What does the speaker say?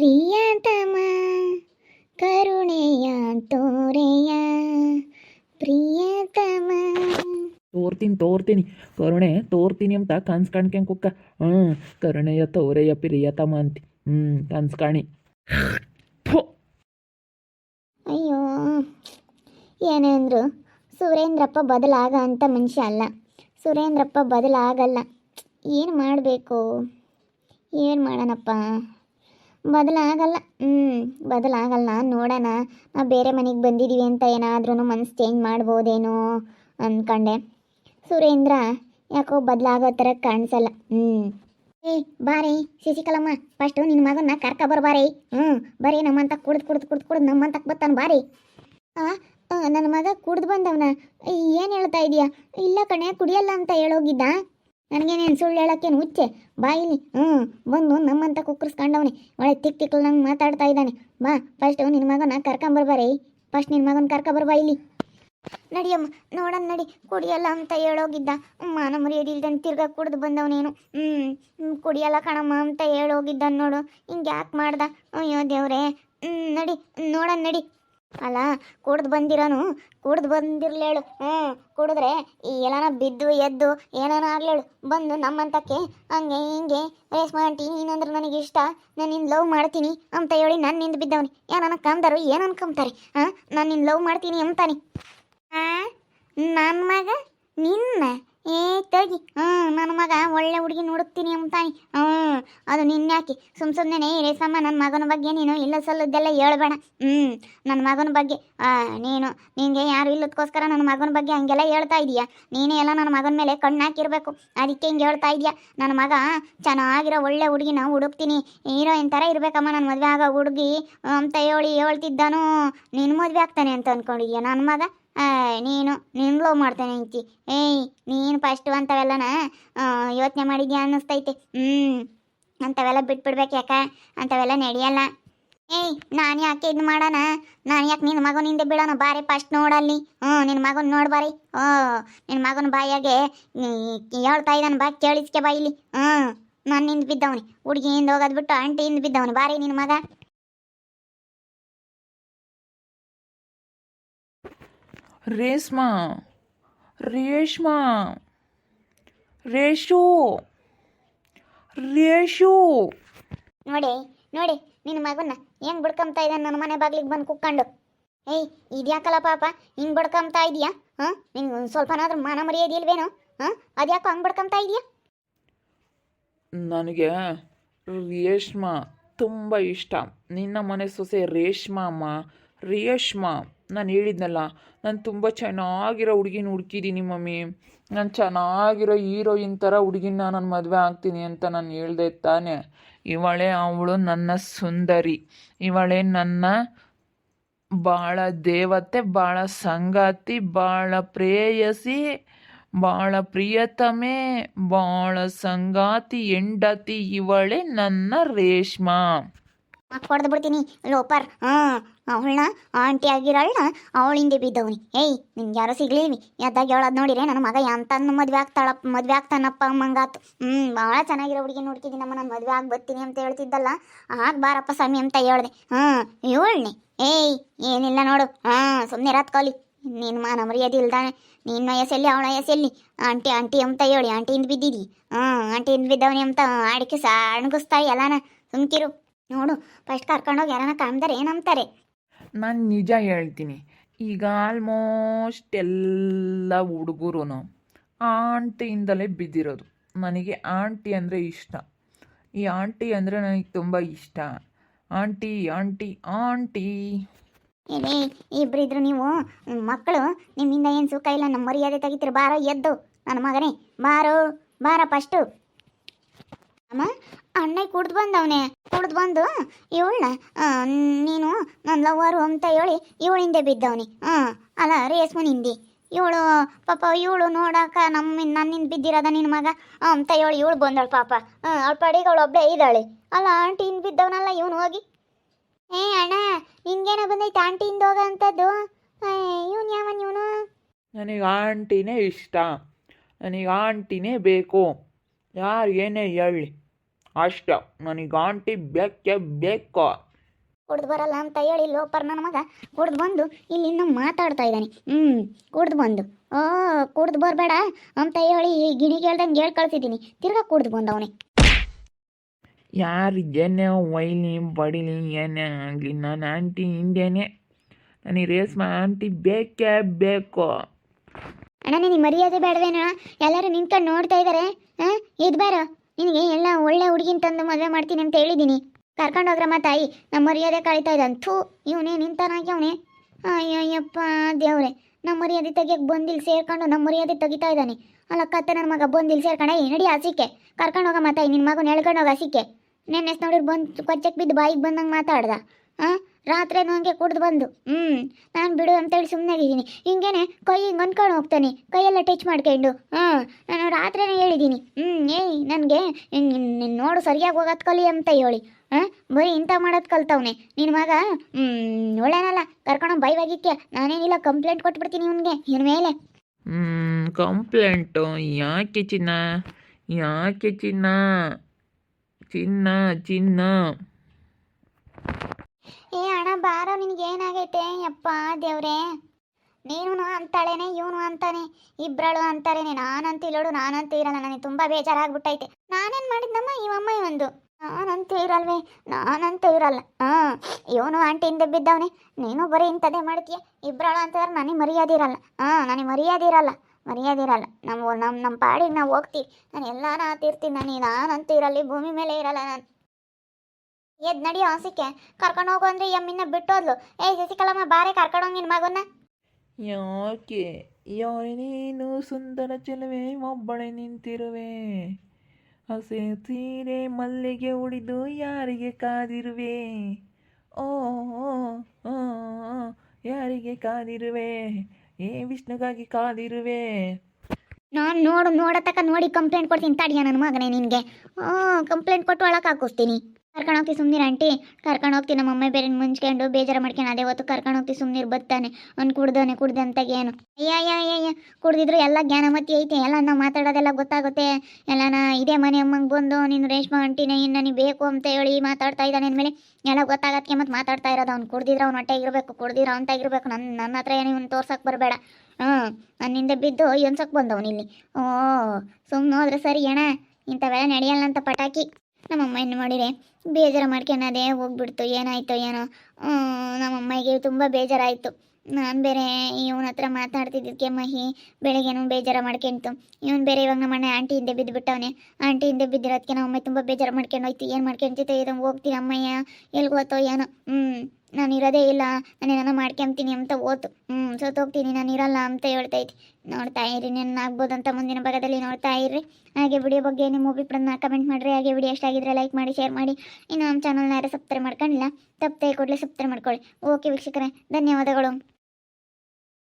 ಪ್ರಿಯತಮ ಕರುಣೆಯ ತೋರೆಯ ಪ್ರಿಯತಮ. ತೋರ್ತೀನಿ ತೋರ್ತೀನಿ. ಕರುಣೆ ತೋರ್ತೀನಿ ಅಂತ ಕನ್ಸ್ ಕಾಣ್ಕ್ಯಂಗೆ ಕುಕ್ಕ. ಹ್ಞೂ ಕರುಣೆಯ ತೋರೆಯ ಪ್ರಿಯತಮ ಅಂತ. ಹ್ಞೂ ಕನ್ಸ್ ಕಾಣಿ. ಅಯ್ಯೋ ಏನಂದ್ರು? ಸುರೇಂದ್ರಪ್ಪ ಬದಲಾಗ ಅಂತ ಮನುಷ್ಯ ಅಲ್ಲ. ಸುರೇಂದ್ರಪ್ಪ ಬದಲಾಗಲ್ಲ. ಏನು ಮಾಡಬೇಕು? ಏನು ಮಾಡೋಣಪ್ಪ? ಬದಲಾಗಲ್ಲ. ಹ್ಞೂ ಬದಲಾಗಲ್ಲ. ನೋಡೋಣ. ನಾವು ಬೇರೆ ಮನೆಗೆ ಬಂದಿದ್ದೀವಿ ಅಂತ ಏನಾದ್ರೂ ಮನಸ್ಸು ಚೇಂಜ್ ಮಾಡ್ಬೋದೇನೋ ಅಂದ್ಕೊಂಡೆ ಸುರೇಂದ್ರ, ಯಾಕೋ ಬದಲಾಗೋ ಥರ ಕಾಣಿಸಲ್ಲ. ಹ್ಞೂ ಏ, ಬಾರಿ, ಶಶಿಕಲಮ್ಮ ಫಸ್ಟು ನಿನ್ನ ಮಗನ್ನ ಕರ್ಕ ಬರ್ಬಾರಿ ಹ್ಞೂ ಬರೀ ನಮ್ಮಂತ ಕುಡ್ದು ಕುಡ್ದು ಕುಡ್ದು ಕುಡ್ದು ನಮ್ಮಂತಕ್ಕೆ ಬರ್ತಾನೆ ಬಾರಿ. ಹಾಂ ನನ್ನ ಮಗ ಕುಡ್ದು ಬಂದವನ. ಏನು ಹೇಳ್ತಾ ಇದೀಯಾ? ಇಲ್ಲ ಕಣೆ, ಕುಡಿಯಲ್ಲ ಅಂತ ಹೇಳೋಗಿದ್ದ. ನನಗೇನೇನು ಸುಳ್ಳು ಹೇಳೋಕ್ಕೇನು ಹುಚ್ಚೆ? ಬಾಯಿಲಿ ಹ್ಞೂ ಬಂದು ನಮ್ಮಂತ ಕುಕ್ಕರ್ಸ್ಕೊಂಡವನೆ ಒಳ್ಳೆ ತಿಕ್ ತಿಕ್ಕಲು ನಂಗೆ ಮಾತಾಡ್ತಾ ಇದ್ದಾನೆ. ಬಾ ಫಸ್ಟ್ ನಿನ್ನ ಮಗನ ಕರ್ಕೊಂಬರ್ಬಾರಿ ಫಸ್ಟ್ ನಿನ್ನ ಮಗನ ಕರ್ಕೊಂಬರ್ಬಾ ಇಲ್ಲಿ. ನಡಿಯಮ್ಮ ನೋಡೋಣ ನಡಿ. ಕುಡಿಯಲ್ಲ ಅಂತ ಹೇಳೋಗಿದ್ದ. ಮಾನ ಮರ್ಯಾದೆ ಇಲ್ದಂಗೆ ತಿರ್ಗಾ ಕುಡ್ದು ಬಂದವನೇನು. ಹ್ಞೂ ಕುಡಿಯಲ್ಲ ಕಣಮ್ಮ ಅಂತ ಹೇಳೋಗಿದ್ದ ನೋಡು. ಹಿಂಗೆ ಯಾಕೆ ಮಾಡ್ದ? ಅಯ್ಯೋ ದೇವ್ರೇ. ನಡಿ. ನೋಡೋಣ ನಡಿ. ಅಲ್ಲ, ಕುಡ್ದು ಬಂದಿರೋನು, ಕುಡ್ದು ಬಂದಿರ್ಲೇಳು. ಹ್ಞೂ ಕುಡಿದ್ರೆ ಈ ಎಲ್ಲಾನ ಬಿದ್ದು, ಎದ್ದು, ಏನಾನ ಆಗ್ಲೇಳು. ಬಂದು ನಮ್ಮಂತಕ್ಕೆ ಹಂಗೆ ಹಿಂಗೆ ರೇಸ್ ಮಾಡಿ ನೀನಂದ್ರೆ ನನಗೆ ಇಷ್ಟ. ನಾನು ನಿನ್ನ ಲವ್ ಮಾಡ್ತೀನಿ ಅಂತ ಹೇಳಿ ನಾನು ನಿಂದು ಬಿದ್ದವನಿ. ಏನಾನ ಕಂದರು ಏನು ಅನ್ಕೊಂತಾರೆ ಹಾಂ? ನಾನು ನಿನ್ನ ಲವ್ ಮಾಡ್ತೀನಿ ಅಂತಾನೆ ಹಾಂ ನನ್ನ ಮಗ? ನಿನ್ನ? ತಗಿ ಹ್ಞೂ ನನ್ನ ಮಗ ಒಳ್ಳೆ ಹುಡುಗಿ ನೋಡುತ್ತೀನಿ ಅಂತಾನೆ. ಹ್ಞೂ ಅದು ನಿನ್ಯಾಕೆ? ಸುಮ್ ಸುಮ್ಮನೆ ರೇಸಮ್ಮ ನನ್ನ ಮಗನ ಬಗ್ಗೆ ನೀನು ಇಲ್ಲ ಸಲ್ಲದ್ದೆಲ್ಲ ಹೇಳ್ಬೇಡ. ಹ್ಞೂ ನನ್ನ ಮಗನ ಬಗ್ಗೆ ಆ, ನೀನು ನಿನಗೆ ಯಾರು ಇಲ್ಲದಕ್ಕೋಸ್ಕರ ನನ್ನ ಮಗನ ಬಗ್ಗೆ ಹಂಗೆಲ್ಲ ಹೇಳ್ತಾ ಇದೀಯಾ. ನೀನೇ ಎಲ್ಲ ನನ್ನ ಮಗನ ಮೇಲೆ ಕಣ್ಣು ಹಾಕಿರ್ಬೇಕು. ಅದಕ್ಕೆ ಹಿಂಗೆ ಹೇಳ್ತಾ ಇದೀಯಾ. ನನ್ನ ಮಗ ಚೆನ್ನಾಗಿರೋ ಒಳ್ಳೆ ಹುಡುಗಿನ ಹುಡುಕ್ತೀನಿ. ಹೀರೋಯಿನ್ ಥರ ಇರ್ಬೇಕಮ್ಮ ನನ್ನ ಮದುವೆ ಆಗೋ ಹುಡುಗಿ ಅಂತ ಹೇಳಿ ಹೇಳ್ತಿದ್ದಾನು. ನಿನ್ನ ಮದುವೆ ಆಗ್ತಾನೆ ಅಂತ ಅಂದ್ಕೊಂಡಿದ್ಯಾ ನನ್ನ ಮಗ? ನೀನು ನೀನು ಲವ್ ಮಾಡ್ತಾನೆ ಅಂತಿ ಏಯ್, ನೀನು ಫಸ್ಟು ಅಂಥವೆಲ್ಲನ ಯೋಚನೆ ಮಾಡಿದ್ಯಾ ಅನ್ನಿಸ್ತೈತೆ. ಹ್ಞೂ ಅಂಥವೆಲ್ಲ ಬಿಟ್ಬಿಡ್ಬೇಕು ಯಾಕ? ಅಂಥವೆಲ್ಲ ನಡೆಯಲ್ಲ. ಏಯ್, ನಾನು ಯಾಕೆ ಇದು ಮಾಡೋಣ? ನಾನು ಯಾಕೆ ನಿನ್ನ ಹಿಂದೆ ಬೀಳೋಣ? ಬಾರಿ ಫಸ್ಟ್ ನೋಡಲ್ಲಿ. ಹ್ಞೂ ನಿನ್ನ ಮಗನ ನೋಡ್ಬಾರಿ ಓ ನಿನ್ನ ಮಗನ ಬಾಯಾಗೆ ಹೇಳ್ತಾ ಇದ್ದಾನೆ ಬಾ, ಕೇಳಿಸ್ಕೆ ಬಾ ಇಲ್ಲಿ. ಹ್ಞೂ ನಾನು ನಿಂದು ಬಿದ್ದವನಿ. ಹುಡುಗಿಯಿಂದ ಹೋಗೋದು ಬಿಟ್ಟು ಆಂಟಿಯಿಂದ ಬಿದ್ದವನು. ಬಾರಿ ನಿನ್ನ ಮಗ. ರೇಷ್ಮಾ ರೇಷ್ಮಾ ರೇಷು ರೇಷು. ನೋಡಿ ನೋಡಿ ನಿನ್ನ ಮಗನ್ನ ಹೆಂಗ್ ಬಡ್ಕೊಂತಾ ಇದ್ದಾನೆ ನನ್ನ ಮನೆ ಬಾಗ್ಲಿಗೆ ಬಂದು ಕುಕ್ಕೊಂಡು ಏಯ್ ಇದ್ಯಾಕಲ್ಲ ಪಾಪ ಹಿಂಗ್ ಬಡ್ಕೊಂತಾ ಇದೀಯಾ? ಹಾಂ? ನಿಂಗೆ ಒಂದು ಸ್ವಲ್ಪನಾದ್ರೂ ಮಾನ ಮರ್ಯಾದೆ ಇಲ್ವೇನೋ? ಹಾಂ? ಅದ್ಯಾಕೋ ಹಂಗೆ ಬಡ್ಕೊಂತಾ ಇದೀಯಾ? ನನಗೆ ರೇಷ್ಮಾ ತುಂಬ ಇಷ್ಟ. ನಿನ್ನ ಮನೆ ಸೊಸೆ ರೇಷ್ಮಾ ಅಮ್ಮ ರೇಷ್ಮಾ. ನಾನು ಹೇಳಿದ್ನಲ್ಲ, ನಾನು ತುಂಬ ಚೆನ್ನಾಗಿರೋ ಹುಡುಗಿನ ಹುಡುಕಿದ್ದೀನಿ ಮಮ್ಮಿ. ನಾನು ಚೆನ್ನಾಗಿರೋ ಹೀರೋಯಿನ್ ಥರ ಹುಡುಗಿನ ನಾನು ಮದುವೆ ಆಗ್ತೀನಿ ಅಂತ ನಾನು ಹೇಳ್ದೆ ತಾನೆ. ಇವಳೇ ಅವಳು ನನ್ನ ಸುಂದರಿ. ಇವಳೇ ನನ್ನ ಭಾಳ ದೇವತೆ ಭಾಳ ಸಂಗಾತಿ ಭಾಳ ಪ್ರೇಯಸಿ ಭಾಳ ಪ್ರಿಯತಮೆ ಭಾಳ ಸಂಗಾತಿ, ಹೆಂಡತಿ. ಇವಳೇ ನನ್ನ ರೇಷ್ಮಾ. ಹೊಡೆದು ಬಿಡ್ತೀನಿ. ಲೋಪರ್ ಹಾಂ ಅವಳನ್ನ ಆಂಟಿ ಆಗಿರೋಳನ್ನ ಅವಳಿಂದೆ ಬಿದ್ದವನಿ. ಏಯ್, ನಿನ್ಗೆ ಯಾರೋ ಸಿಗ್ಲಿವಿ ಎದ್ದಾಗ ಹೇಳೋದು ನೋಡಿರೆ ನನ್ನ ಮಗ ಎಂತ ಮದುವೆ ಆಗ್ತಾಳ ಮದುವೆ ಆಗ್ತಾನಪ್ಪ ಮಂಗಾತು ಹ್ಮ್ ಬಹಳ ಚೆನ್ನಾಗಿರೋ ಹುಡುಗಿ ನೋಡ್ತಿದ್ದೀನಮ್ಮ ನಾನು ಮದುವೆ ಆಗಿ ಬರ್ತೀನಿ ಅಂತ ಹೇಳ್ತಿದ್ದಲ್ಲ. ಆಗ ಬಾರಪ್ಪ ಸ್ವಾಮಿ ಅಂತ ಹೇಳ್ದೆ. ಹಾಂ ಇವಳ್ನಿ ಏಯ್, ಏನಿಲ್ಲ ನೋಡು. ಹಾ ಸುಮ್ಮನೆ ರಾತ್ ಕೋಲಿ. ನಿನ್ನ ಮಾನ ಮರ್ಯಾದೆ ಇಲ್ದಾನೆ ನಿನ್ನ ಎಸೆಲ್ಲಿ ಅವಳ ಎಸೆಲ್ಲಿ ಆಂಟಿ ಆಂಟಿ ಅಂತ ಹೇಳಿ, ಆಂಟಿಯಿಂದ ಬಿದ್ದಿದ್ದಿ ಆಂಟಿ ಆಂಟಿಯಿಂದ ಬಿದ್ದವನಿ ಅಂತ ಆಡಿಕೆ ಸಣ್ಣಗಿಸ್ತಾಯಿ ಎಲ್ಲಾನ. ಸುಮ್ಕಿರು. ನೋಡು ಫಸ್ಟ್ ಕರ್ಕೊಂಡೋಗಿ ಯಾರನ್ನ ಕಾಣ್ತಾರೆ ಏನಂತಾರೆ? ನಾನು ನಿಜ ಹೇಳ್ತೀನಿ. ಈಗ ಆಲ್ಮೋಸ್ಟ್ ಎಲ್ಲ ಹುಡುಗರು ಆಂಟಿಯಿಂದಲೇ ಬಿದ್ದಿರೋದು. ನನಗೆ ಆಂಟಿ ಅಂದರೆ ಇಷ್ಟ. ಈ ಆಂಟಿ ಅಂದರೆ ನನಗೆ ತುಂಬ ಇಷ್ಟ. Aunty aunty aunty. ಏನೇ ಇಬ್ರಿದ್ರು ನೀವು ಮಕ್ಕಳು ನಿಮ್ಮಿಂದ ಏನು ಸುಖ ಇಲ್ಲ ನಮ್ಮ ಮರ್ಯಾದೆ ತೆಗಿತೀರಿ ಬಾರೋ ಎದ್ದು. ನನ್ನ ಮಗನೇ ಬಾರೋ ಬಾರ ಫಸ್ಟು ಅಮ್ಮ ಅಣ್ಣ ಕುಡ್ದು ಬಂದವನೆ, ಕುಡ್ದು ಬಂದು, ಇವಳನ್ನ ನೀನು ನನ್ನ ಲವ್ವರು ಅಂತ ಹೇಳಿ ಇವಳಿಂದೆ ಬಿದ್ದವನಿ ಹಾಂ ಅಲ್ಲ ರೇಸ್ಮನಿಂದಿ ಇವಳು ಪಾಪ ಇವಳು ನೋಡಾಕ ನಮ್ಮ, ನನ್ನಿಂದ ಬಿದ್ದಿರೋದ ನಿನ್ನ ಮಗ ಅಂತ ಹೇಳಿ ಇವಳು ಬಂದಳು ಪಾಪ. ಹಾಂ ಅವಳ ಪಡಿಗೆ ಅವಳು ಒಬ್ಬಳೇ ಇದ್ದಾಳೆ. ಅಲ್ಲ ಆಂಟಿಯಿಂದ ಬಿದ್ದವನಲ್ಲ ಇವನು ಹೋಗಿ? ಏ ಅಣ್ಣ ನಿನ್ಗೇನೋ ಬಂದೈತೆ ಆಂಟಿಯಿಂದ ಹೋಗ ಅಂಥದ್ದು ಇವನು ಯಾವನ್ ಇವನು? ನನಗೆ ಆಂಟಿನೇ ಇಷ್ಟ. ನನಗೆ ಆಂಟಿನೇ ಬೇಕು. ಯಾರು ಏನೇ ಹೇಳಿ ಅಷ್ಟ ನನಗೆ ಆಂಟಿ ಬೇಕೇ ಬೇಕು? ಕುಡ್ದು ಬರಲ್ಲ ಅಂತ ಹೇಳಿ ಲೋಪರ್ ನನ್ನ ಮಗ ಕುಡ್ದು ಬಂದು ಇಲ್ಲಿ ಇನ್ನೂ ಮಾತಾಡ್ತಾ ಇದ್ದಾನೆ. ಹ್ಞೂ ಕುಡ್ದು ಬಂದು. ಓ ಕುಡ್ದು ಬರಬೇಡ ಅಂತ ಹೇಳಿ ಗಿಣಿ ಕೇಳ್ದಂಗೆ ಹೇಳಿ ಕಳ್ಸಿದ್ದೀನಿ. ತಿರ್ಗಾ ಕುಡ್ದು ಬಂದವನೇ. ಯಾರು ಏನೇ ಒಯ್ಲಿ ಬಡಿಲಿ ಏನೇ ಆಗಲಿ ನಾನು ಆಂಟಿ ಹಿಂದೇನೆ ನನಗೆ ಮಾ ಆಂಟಿ ಬೇಕೇ ಬೇಕು. ಅಣ್ಣ ನಿನಗೆ ಮರ್ಯಾದೆ ಬೇಡವೇನ? ಎಲ್ಲರೂ ನಿಂತ್ಕೊಂಡು ನೋಡ್ತಾ ಇದ್ದಾರೆ ಹಾಂ ಇದು ಬೇಡ ನಿನಗೆ ಎಲ್ಲ ಒಳ್ಳೆ ಹುಡುಗಿನ ತಂದು ಮದುವೆ ಮಾಡ್ತೀನಿ ಅಂತ ಹೇಳಿದ್ದೀನಿ. ಕರ್ಕೊಂಡು ಹೋಗ್ರಮ್ಮ ತಾಯಿ. ನಮ್ಮ ಮರ್ಯಾದೆ ಕಳೀತಾ ಇದ್ದಾನೆ. ಥೂ, ಇವನೇ ನಿಂತಾನಾಗಿ ಅವನೇ ಅಯ್ಯಯ್ಯಪ್ಪ, ದೇವ್ರೆ. ನಮ್ಮ ಮರ್ಯಾದೆ ತೆಗಿಯಕ್ಕೆ ಬಂದಿಲ್ಲ, ಸೇರ್ಕೊಂಡು ನಮ್ಮ ಮರ್ಯಾದೆ ತೆಗಿತಾ ಇದ್ದಾನೆ. ಅಲ್ಲ ಕತ್ತೆ ನನ್ನ ಮಗ ಬಂದಿಲ್ಲಿ ಸೇರ್ಕೊಂಡೆ ನಡಿ ಹಸಿಕೆ ಕರ್ಕೊಂಡು ಹೋಗಮ್ಮ ತಾಯಿ. ನಿನ್ನ ಮಗನ ಎಳ್ಕೊಂಡು ಹೋಗ ಹಸಿಕೆ ನೆನ್ನೆ ನೋಡಿರು ಬಂದು ಕೊಚ್ಚಕ್ಕೆ ಬಿದ್ದು ಬಾಯಿಗೆ ಬಂದಂಗೆ ಮಾತಾಡ್ದ. ಹಾಂ ರಾತ್ರಿ ಹಂಗೆ ಕುಡ್ದು ಬಂದು ಹ್ಞೂ ನಾನು ಬಿಡು ಅಂತೇಳಿ ಸುಮ್ಮನೆ ಇದ್ದೀನಿ ಹಿಂಗೇನೆ ಕೈ ಹಿಂಗೆ ಅನ್ಕೊಂಡು ಹೋಗ್ತಾನೆ. ಕೈಯೆಲ್ಲ ಟಚ್ ಮಾಡ್ಕೊಂಡು, ಹಾಂ, ನಾನು ರಾತ್ರಿನೇ ಹೇಳಿದ್ದೀನಿ. ಹ್ಞೂ ಏಯ್, ನನಗೆ ನೋಡು ಸರಿಯಾಗಿ ಹೋಗೋದು ಕಲಿ ಅಂತ ಹೇಳಿ. ಹಾಂ, ಬರೀ ಇಂಥ ಮಾಡೋದು ಕಲ್ತವ್ನೆ. ನಿನ್ನ ಮಗ ಹ್ಞೂ ಒಳ್ಳೆನಲ್ಲ. ಕರ್ಕೊಂಡು ಬೈವಾಗಿಕ್ಕೆ ನಾನೇನಿಲ್ಲ ಕಂಪ್ಲೇಂಟ್ ಕೊಟ್ಬಿಡ್ತೀನಿ ಇವನಿಗೆ, ಇವನ ಮೇಲೆ. ಕಂಪ್ಲೇಂಟು ಯಾಕೆ ಚಿನ್ನ? ಯಾಕೆ ಚಿನ್ನ? ಚಿನ್ನ ಚಿನ್ನ. ಏ ಅಣ್ಣ, ಬಾರೋ ಏನಾಗೈತೆ? ಯಪ್ಪ, ದೇವ್ರೆ. ನೀನು ಅಂತಾಳೇನೆ, ಇವನು ಅಂತಾನೆ, ಇಬ್ರಳು ಅಂತಾರೇನೆ. ನಾನಂತ ಇಲ್ಲೋಡು, ನಾನಂತ ಇರಲ್ಲ. ನನಗೆ ತುಂಬಾ ಬೇಜಾರಾಗ್ಬಿಟ್ಟೈತೆ. ನಾನೇನ್ ಮಾಡಿದ್ನಮ್ಮ ಇವಮ್ಮ ಒಂದು ನಾನಂತ ಇರಲ್ವೇ, ನಾನಂತ ಇರಲ್ಲ. ಹಾಂ, ಇವನು ಆಂಟಿಯಿಂದ ಬಿದ್ದವನೆ. ನೀನು ಬರೀ ಇಂಥದ್ದೇ ಮಾಡ್ತೀಯ ಇಬ್ರಳು ಅಂತಂದ್ರೆ ನನಗೆ ಮರ್ಯಾದೆ ಇರಲ್ಲ. ಹಾಂ, ನನಗೆ ಮರ್ಯಾದೆ ಇರಲ್ಲ ಮರ್ಯಾದೆ ಇರಲ್ಲ. ನಮ್ಮ ನಮ್ಮ ನಮ್ಮ ಪಾಡಿಗೆ ನಾವು ಹೋಗ್ತೀವಿ. ನಾನು ಎಲ್ಲಾನ ಆತಿರ್ತೀನಿ. ನಾನು ನಾನಂತೂ ಇರಲ್ಲ ಭೂಮಿ ಮೇಲೆ ಇರಲ್ಲ ನಾನು. ಎದ್ ನಡಿ ಆಸಿಕೆ ಕರ್ಕೊಂಡು ಹೋಗು ಅಂದ್ರೆ ಯಮ್ಮಿನ ಬಿಟ್ಟೋದ್ಲು. ಏ ಶಶಿಕಲಮ್ಮ ಬಾರೆ ಕರ್ಕೊಂಡು ಹೋಗಿ ನಿನ್ನ ಮಗನ್ನ. ಯಾಕೆ? ಯಾರೇ ನೀನು ಸುಂದರ ಚೆಲುವೆ ಒಬ್ಬಳೆ ನಿಂತಿರುವೆ. ಹಸೆ ಸೀರೆ ಮಲ್ಲಿಗೆ ಉಳಿದು ಯಾರಿಗೆ ಕಾದಿರುವೆ? ಓ, ಯಾರಿಗೆ ಕಾದಿರುವೆ? ಏ ವಿಷ್ಣುಗಾಗಿ ಕಾದಿರುವೆ. ನಾನು ನೋಡು ನೋಡತಕ್ಕ ನೋಡಿ ಕಂಪ್ಲೇಂಟ್ ಕೊಡ್ತೀನಿ. ತಡಿಯ ನನ್ನ ಮಗನೇ ನಿನಗೆ. ಹ್ಞೂ ಕಂಪ್ಲೇಂಟ್ ಕೊಟ್ಟು ಒಳಗೆ ಹಾಕಿಸ್ತೀನಿ. ಕರ್ಕೊಂಡು ಹೋಗ್ತಿ ಸುಮ್ಮನಿರ ಆಂಟಿ. ಕರ್ಕೊಂಡು ಹೋಗ್ತಿ ನಮ್ಮ ಅಮ್ಮ ಬೇರೆ, ಮುಂಚ್ಕೊಂಡು ಬೇಜಾರು ಮಾಡ್ಕೊಂಡು ಅದೇ ಹೊತ್ತು ಕರ್ಕೊಂಡು ಹೋಗ್ತಿ ಸುಮ್ಮನಿರ್ ಬತ್ತಾನೆ. ಅವ್ನು ಕುಡ್ದಾನೆ ಕುಡ್ದೆ ಅಂತ ಏನು. ಅಯ್ಯ ಅಯ್ಯ ಕುಡ್ದಿದ್ರು ಎಲ್ಲ ಜ್ಞಾನಮತಿ ಐತೆ. ಎಲ್ಲ ನಾವು ಮಾತಾಡೋದೆಲ್ಲ ಗೊತ್ತಾಗುತ್ತೆ. ಎಲ್ಲನ ಇದೇ ಮನೆ ಅಮ್ಮಂಗೆ ಬಂದು ನೀನು ರೇಷ್ಮಾ ಆಂಟಿನ ನನಗೆ ಬೇಕು ಅಂತ ಹೇಳಿ ಮಾತಾಡ್ತಾ ಇದ್ದಾನೆ ಅಂದಮೇಲೆ ಎಲ್ಲ ಗೊತ್ತಾಗತ್ತೆ ಮತ್ತು ಮಾತಾಡ್ತಾ ಇರೋದು. ಅವ್ನು ಕುಡ್ದಿದ್ರೆ ಅವ್ನು ಹೊಟ್ಟೆ ಇರಬೇಕು ಕುಡ್ದಿರೋ ಅಂತ ಇರಬೇಕು ನನ್ನ ನನ್ನ ಹತ್ರ ಏನು ಇವ್ನು ತೋರ್ಸಕ್ಕೆ ಬರಬೇಡ. ಹಾಂ ನನ್ನಿಂದ ಬಿದ್ದು ಎನ್ಸಕ್ಕೆ ಬಂದವನು ಇಲ್ಲಿ ಓ ಸುಮ್ಮನೆ ಹೋದ್ರೆ ಸರಿ ಅಣ್ಣ. ಇಂಥವೆಲ್ಲ ನಡೆಯಲ್ಲ ಅಂತ ಪಟಾಕಿ. ನಮ್ಮಮ್ಮ ಏನು ಮಾಡಿದೆ? ಬೇಜಾರು ಮಾಡ್ಕೊಳೋದೇ ಹೋಗ್ಬಿಡ್ತು. ಏನಾಯಿತು ಏನೋ. ನಮ್ಮಮ್ಮಗೆ ತುಂಬ ಬೇಜಾರಾಯಿತು. ನಾನು ಬೇರೆ ಇವನ ಹತ್ರ ಮಾತಾಡ್ತಿದ್ದಕ್ಕೆ ಮಹಿ ಬೆಳಗ್ಗೆನೂ ಬೇಜಾರು ಮಾಡ್ಕೊಂತು ಇವನು ಬೇರೆ ಇವಾಗ ನಮ್ಮ ಅಣ್ಣ ಆಂಟಿ ಹಿಂದೆ ಬಿದ್ದು ಬಿಟ್ಟವನೆ ಆಂಟಿ ಹಿಂದೆ ಬಿದ್ದಿರೋದಕ್ಕೆ ನಮ್ಮ ಅಮ್ಮ ತುಂಬ ಬೇಜಾರು ಮಾಡ್ಕೊಂಡು ಹೋಯ್ತು. ಏನು ಮಾಡ್ಕೊಂತಿತ್ತು ಇದನ್ನು ಹೋಗ್ತೀನಿ ಅಮ್ಮಯ್ಯ? ಗೊತ್ತೋ ಏನೋ. ಹ್ಞೂ ನಾನು ಇರೋದೇ ಇಲ್ಲ, ನಾನು ಏನೋ ಮಾಡ್ಕೊಂತೀನಿ ಅಂತ ಓತು. ಹ್ಞೂ ಸತ್ತೋಗ್ತೀನಿ ನಾನು ಇರಲ್ಲ ಅಂತ ಹೇಳ್ತೈತಿ ನೋಡ್ತಾ ಇರಿ ಅಂತ ಮುಂದಿನ ಭಾಗದಲ್ಲಿ ನೋಡ್ತಾ ಇರ್ರಿ. ಹಾಗೆ ವಿಡಿಯೋ ಬಗ್ಗೆ ನಿಮ್ಮ ಅಭಿಪ್ರಾಯನ ಕಮೆಂಟ್ ಮಾಡಿರಿ. ಹಾಗೆ ವಿಡಿಯೋ ಎಷ್ಟಾಗಿದ್ರೆ ಲೈಕ್ ಮಾಡಿ ಶೇರ್ ಮಾಡಿ. ಇನ್ನು ನಮ್ಮ ಚಾನಲ್ನ ಯಾರು ಸಬ್ಸ್ಕ್ರೈಬ್ ಮಾಡ್ಕೊಂಡಿಲ್ಲ, ತಪ್ಪದೆ ಕೂಡಲೇ ಸಬ್ಸ್ಕ್ರೈಬ್ ಮಾಡ್ಕೊಳ್ಳಿ. ಓಕೆ ವೀಕ್ಷಕರೇ, ಧನ್ಯವಾದಗಳು.